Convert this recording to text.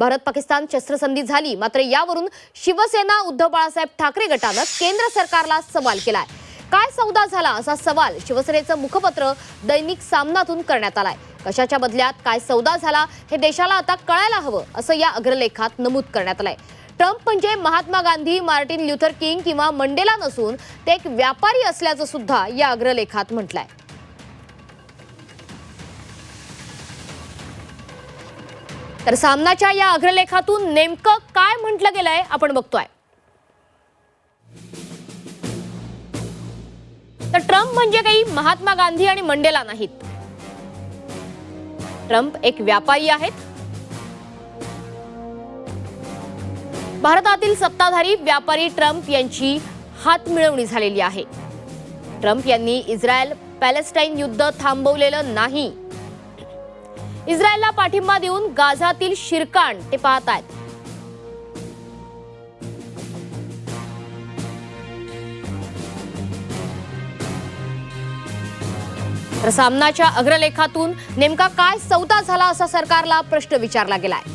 भारत पाकिस्तान शस्त्रसंधी झाली मात्र यावरून शिवसेना उद्धव बाळासाहेब ठाकरे गटानं केंद्र सरकारला सवाल केलाय. काय सौदा झाला असा सवाल शिवसेनेचं मुखपत्र दैनिक सामनातून करण्यात आलाय. कशाच्या बदल्यात काय सौदा झाला हे देशाला आता कळायला हवं असं या अग्रलेखात नमूद करण्यात आलंय. ट्रम्प म्हणजे Mahatma Gandhi Martin Luther King किंवा मंडेला नसून ते एक व्यापारी असल्याचं सुद्धा या अग्रलेखात म्हटलंय. तर सामनाच्या या अग्रलेखातून नेमकं काय म्हटलं गेलंय आपण बघतोय. तर ट्रम्प म्हणजे काही महात्मा गांधी आणि मंडेला नाहीत. ट्रम्प एक व्यापारी आहेत. भारतातील सत्ताधारी व्यापारी ट्रम्प यांची हातमिळवणी झालेली आहे. ट्रम्प यांनी इस्रायल पॅलेस्टाईन युद्ध थांबवलेलं नाही. इस्रायलला पाठिंबा देऊन गाझातील शिरकाण ते पाहत आहेत. तर सामनाच्या अग्रलेखातून नेमका काय सौदा झाला असा सरकारला प्रश्न विचारला गेलाय.